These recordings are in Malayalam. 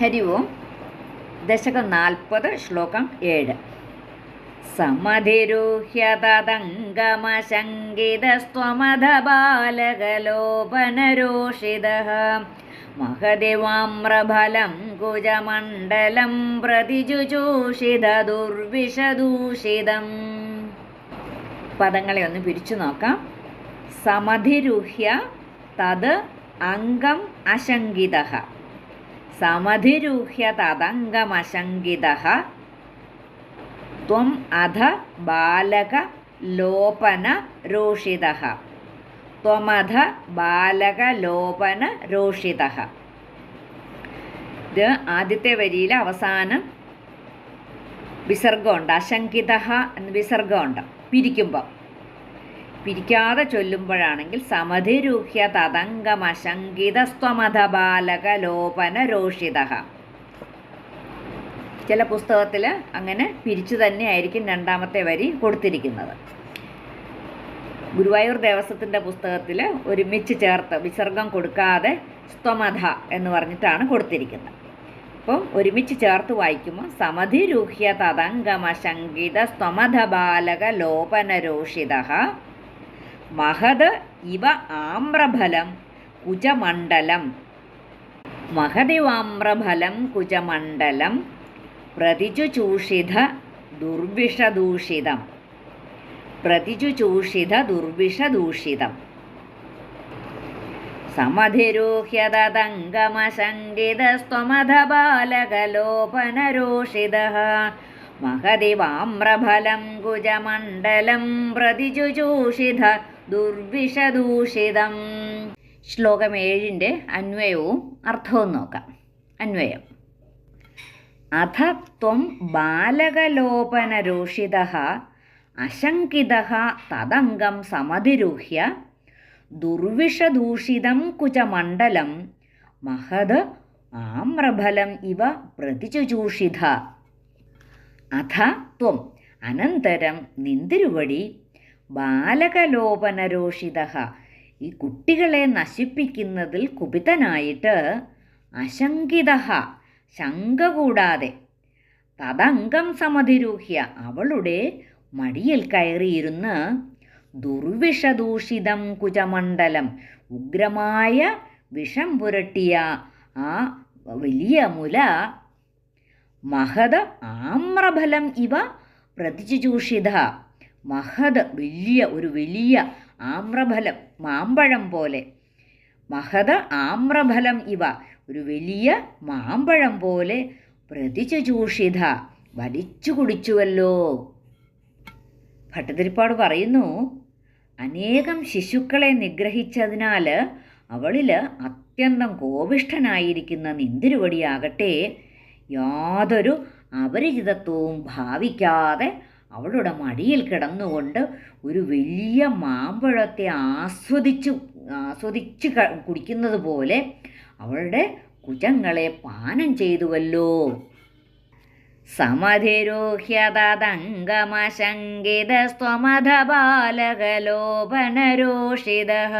ഹരി ഓം ദശകം നാൽപ്പത് ശ്ലോകം ഏഴ് സമധിരുഹ്യതദംഗമശങ്കിതസ്ത്വമധബാലകലോപനരോഷിതः महदिवाम्रफलं कुजमण्डलं പ്രതിചുചൂഷിതദുർവിഷദൂഷിതം പദങ്ങളെ ഒന്ന് പിരിച്ചു നോക്കാം സമധിരുഹ്യ തത് അംഗം അശങ്കിത സമധിരുഹ്യ തദംഗമശങ്കിത. ത്വം അധ ബാലക ലോപന രോഷിത. ത്വമധ ബാലക ലോപന രോഷിത. ഇത് ആദ്യത്തെ വരിയിൽ അവസാനം വിസർഗമുണ്ട് അശങ്കിത എന്ന് വിസർഗമുണ്ട്. പിരിക്കുമ്പോൾ പിരിക്കാതെ ചൊല്ലുമ്പോഴാണെങ്കിൽ സമധിരൂഹ്യ തതംഗമശങ്കിതസ്ത്വമധ ബാലക ലോപന രോഷിത ചില പുസ്തകത്തിൽ അങ്ങനെ പിരിച്ചു തന്നെയായിരിക്കും രണ്ടാമത്തെ വരി കൊടുത്തിരിക്കുന്നത്. ഗുരുവായൂർ ദേവസ്വത്തിന്റെ പുസ്തകത്തിൽ ഒരുമിച്ച് ചേർത്ത് വിസർഗം കൊടുക്കാതെ സ്ത്വമധ എന്ന് പറഞ്ഞിട്ടാണ് കൊടുത്തിരിക്കുന്നത്. അപ്പം ഒരുമിച്ച് ചേർത്ത് വായിക്കുമ്പോൾ സമധിരൂഹ്യ തതംഗമശങ്കിത സ്വമത ബാലക ലോപനരോഷിത മഹത് ഇവ ആമ്രഫലം കുജമണ്ഡലം. മഹതിവാമ്രഫലം കുജമണ്ഡലം പ്രതിചുചൂഷിത ദുർവിഷദൂഷിതം. പ്രതിചുചൂഷിത ദുർവിഷദൂഷിതം. സമധിരൂഹ്യതതംഗമശങ്കിതസ്ത്വമധ മഹതിവാമ്രഫലം കുജമണ്ഡലം പ്രതിചുചൂഷിത ദുർവിഷദൂഷിതം. ശ്ലോകം ഏഴിന്റെ അന്വയവും അർത്ഥവും നോക്കാം. അന്വയം. അഥ ത്വം ബാലകലോപനരൂഷിത അശങ്കിത തദംഗം സമതിരൂഹ്യ ദുർവിഷദൂഷിതം കുചമണ്ഡലം മഹത് ആമ്രഫലം ഇവ പ്രതിചുചൂഷിത. അഥ ത്വം അനന്തരം നിന്തിരുവടി ബാലകലോപനരോഷിത. ഈ കുട്ടികളെ നശിപ്പിക്കുന്നതിൽ കുപിതനായിട്ട് അശങ്കിത ശങ്ക കൂടാതെ തദംഗം സമതിരൂഹ്യ അവളുടെ മടിയിൽ കയറിയിരുന്ന് ദുർവിഷദൂഷിതം കുജമണ്ഡലം ഉഗ്രമായ വിഷം പുരട്ടിയ ആ വലിയ മുല. മഹത ആമ്രഫലം ഇവ പ്രതിചുചൂഷിത. മഹത് വലിയ ഒരു വലിയ ആമ്രഫലം മാമ്പഴം പോലെ. മഹത് ആമ്രഫലം ഇവ ഒരു വലിയ മാമ്പഴം പോലെ പ്രതിചുചൂഷിത വലിച്ചു കുടിച്ചുവല്ലോ. ഭട്ടതിരിപ്പാട് പറയുന്നു അനേകം ശിശുക്കളെ നിഗ്രഹിച്ചതിനാൽ അവളിൽ അത്യന്തം കോപിഷ്ഠനായിരിക്കുന്ന നിന്തിരുവടിയാകട്ടെ യാതൊരു അപരിചിതത്വവും ഭാവിക്കാതെ അവളുടെ മടിയിൽ കിടന്നുകൊണ്ട് ഒരു വലിയ മാമ്പഴത്തെ ആസ്വദിച്ചു ആസ്വദിച്ച് കുടിക്കുന്നത് പോലെ അവളുടെ കുജങ്ങളെ പാനം ചെയ്തുവല്ലോ സമധിരോഹ്യതദംഗമശങ്കിതസ്ത്വമധ ബാലകലോപനരോഷിതः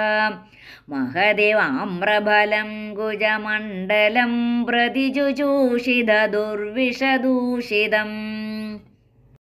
महदिवाम्रफलं कुजमण्डलं प्रतिचुचूषित दुर्विषदूषितम्